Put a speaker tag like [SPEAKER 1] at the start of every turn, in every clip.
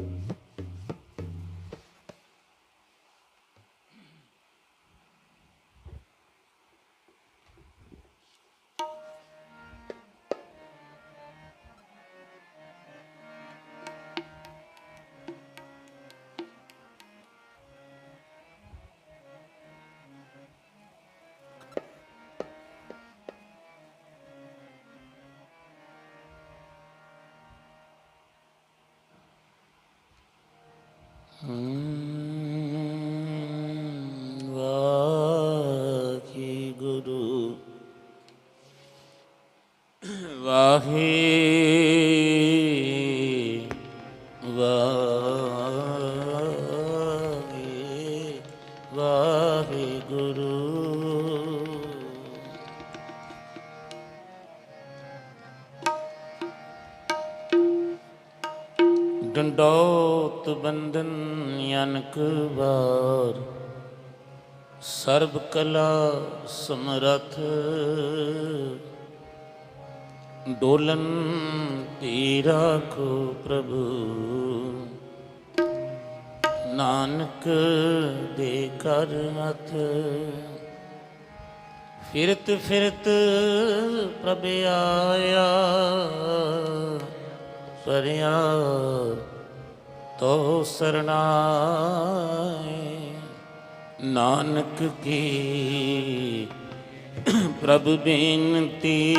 [SPEAKER 1] Mm-hmm. Waheguru ਵਾਹੀ ਵਾਹੇ ਵਾਹਿਗੁਰੂ ਡੰਡੋਤ ਬੰਦਨ ਅਨਕ ਵਾਰ। ਸਰਬ ਕਲਾ ਸਮਰਥ। ਡੋਲਨ ਤੇ ਰਾਖੋ ਪ੍ਰਭੂ। ਨਾਨਕ ਦੇ ਕਰ ਹੱਥ ਫਿਰਤ ਫਿਰਤ ਪ੍ਰਭ ਆਇਆ। ਸਰਿਆ ਤੋ ਸਰਣਾਏ। ਨਾਨਕ ਕੀ ਪ੍ਰਭ ਬੇਨਤੀ।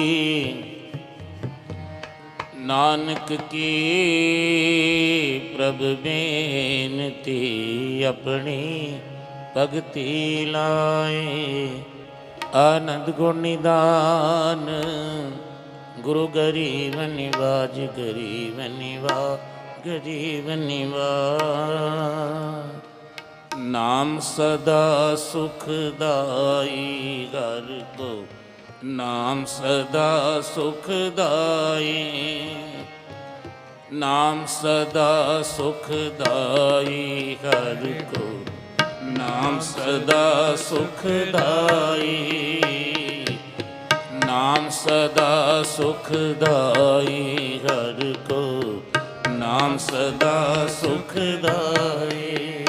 [SPEAKER 1] ਨਾਨਕ ਕੀ ਪ੍ਰਭ ਬੇਨਤੀ ਆਪਣੀ ਭਗਤੀ ਲਾਏ। ਆਨੰਦ ਗੁਣ ਨਿਦਾਨ, ਗੁਰੂ ਗਰੀਬ ਨਿਵਾਜ, ਗਰੀਬ ਨਿਵਾ ਗਰੀਬ ਨਿਵਾ ਨਾਮ ਸਦਾ ਸੁਖਦਾਈ ਘਰ ਕੋ। ਨਾਮ ਸਦਾ ਸੁਖਦਾਈ ਨਾਮ ਸਦਾ ਸੁਖਦਾਈ ਹਰ ਕੋ। ਨਾਮ ਸਦਾ ਸੁਖਦਾਈ ਨਾਮ ਸਦਾ ਸੁਖਦਾਈ ਹਰ ਕੋ। ਨਾਮ ਸਦਾ ਸੁਖਦਾਈ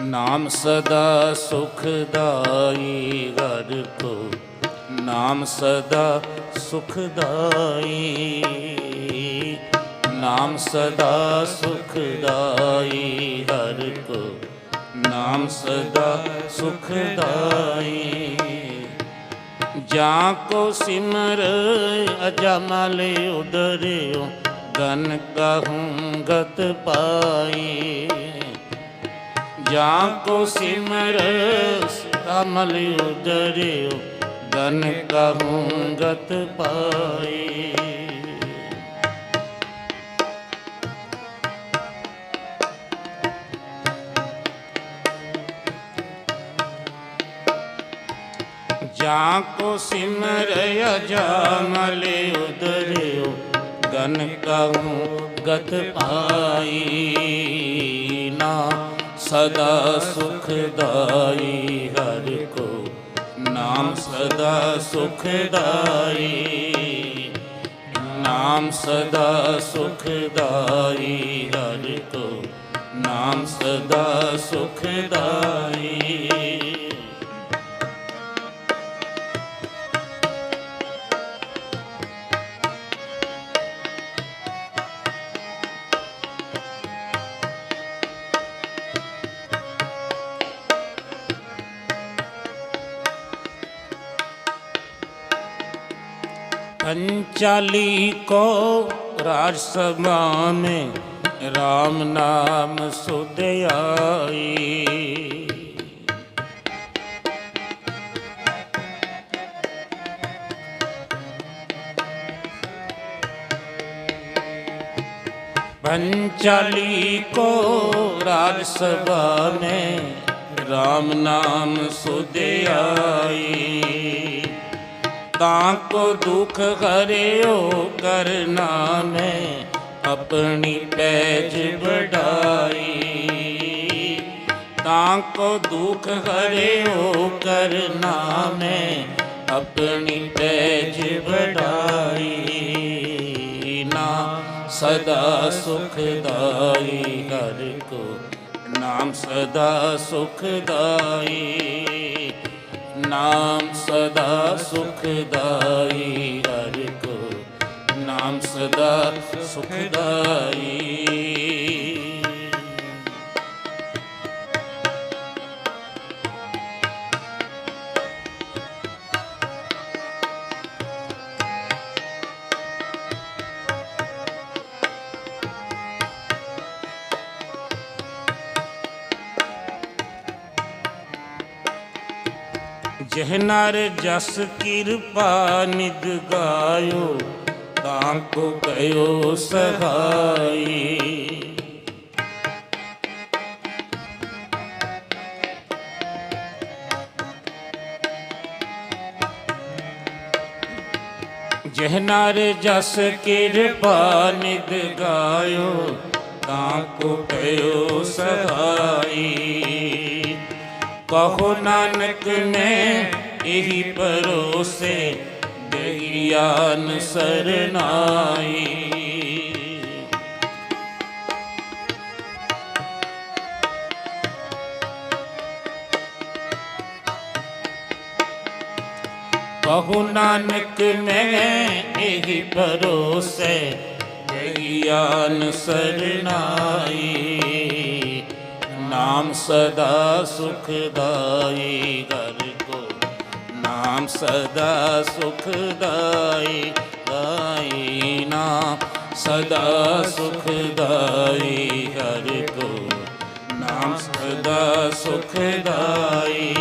[SPEAKER 1] ਨਾਮ ਸਦਾ ਸੁਖਦਾਈ ਘਰ ਕੋ। ਨਾਮ ਸਦਾ ਸੁਖਦਾਈ ਨਾਮ ਸਦਾ ਸੁਖਦਾਈ ਹਰ ਕੋ। ਨਾਮ ਸਦਾ ਸੁਖਦਾਈ ਜਾਂ ਕੋ ਸਿਮਰ ਅਜਮਲ ਉਦਰਿਓ, ਗਨ ਕਹੂੰ ਗਤ ਪਾਈ। ਜਾਂ ਕੋ ਸਿਮਰ ਕਮਲ ਉਦਰਿਓ, ਗਨ ਕਹੂੰ ਗਤ ਪਾਈ। ਜਾਂ ਕੋ ਸਿਮਰ ਅਜਮਲ ਉਦਰਿਓ, ਗਨ ਕਹੂੰ ਗਤ ਪਾਈ ਨਾ, ਸਦਾ ਸੁਖਦਾਈ ਹਰ ਕੋ, ਨਾਮ ਸਦਾ ਸੁਖਦਾਈ ਨਾਮ ਸਦਾ ਸੁਖਦਾਈ ਹਰ ਕੋ, ਨਾਮ ਸਦਾ ਸੁਖਦਾਈ पंचाली को राजसभा में राम नाम सुध आई पंचाली को राजसभा में राम नाम सुध आई ਤਾਂ ਕੋ ਦੁਖ ਹਰਿਓ ਕਰਨਾ ਮੈਂ ਆਪਣੀ ਪੈਜ ਵਡਾਈ। ਤਾਂ ਕੋ ਦੁਖ ਹਰਿਓ ਕਰਨਾ ਮੈਂ ਆਪਣੀ ਪੈਜ ਵਡਾਈ। ਨਾ ਸਦਾ ਸੁਖਦਾਈ ਹਰ ਕੋ, ਨਾਮ ਸਦਾ ਸੁਖਦਾਈ। ਨਾਮ ਸਦਾ ਸੁਖਦਾਈ ਹਰ ਕੋ ਨਾਮ ਸਦਾ ਸੁਖਦਾਈ ਜਹ ਨਰ ਜਸ ਕਿਰਪਾ ਨਿਦ ਗਾਇਓ, ਤਾਂ ਕੋ ਕਯੋ ਸਹਾਈ। ਜਹ ਨਰ ਜਸ ਕਿਰਪਾ ਨਿਦ ਗਾਇਓ, ਤਾਂ ਕੋ ਕਯੋ ਸਹਾਈ। ਕਹੋ ਨਾਨਕ ਨੇ ਇਹੀ ਪਰੋਸੇ ਦੇਹੀਆਨ ਸਰਨਾਈ ਕਹੋ ਨਾਨਕ ਮੈਂ ਇਹੀ ਭਰੋਸੇ ਜਗਿਆਨ ਸਰਨਾਈ ਨਾਮ ਸਦਾ ਸੁਖਦਾਈ ਘਰ ਕੋ। ਨਾਮ ਸਦਾ ਸੁਖਦਾਈ ਦਾਈ ਨਾਮ ਸਦਾ ਸੁਖਦਾਈ ਹਰ ਕੋ। ਨਾਮ ਸਦਾ ਸੁਖਦਾਈ।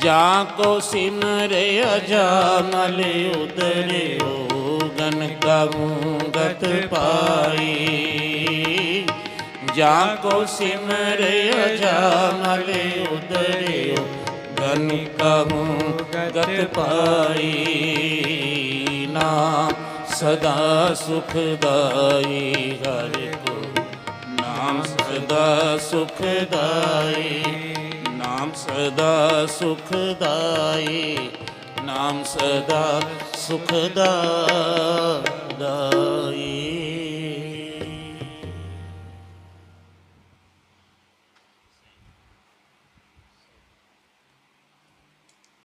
[SPEAKER 1] ਜਾ ਕੋ ਸਿਮਰੇ ਅਜਾਮਲ ਉਦਰਿਓ, ਗਨ ਕਮੂਗਤ ਪਾਈ। ਜਾ ਕੋ ਸਿਮਰੇ ਅਜਾਮਲ ਉਦਰਿਓ, ਗਨ ਕਮੂਗਤ ਪਾਈ ਨਾ, ਸਦਾ ਸੁਖਦਾਈ ਹਰ ਕੋ। ਨਾਮ ਸਦਾ ਸੁਖਦਾਈ ਨਾਮ ਸਦਾ ਸੁਖਦਾਈ ਨਾਮ ਸਦਾ ਸੁਖਦਾਈ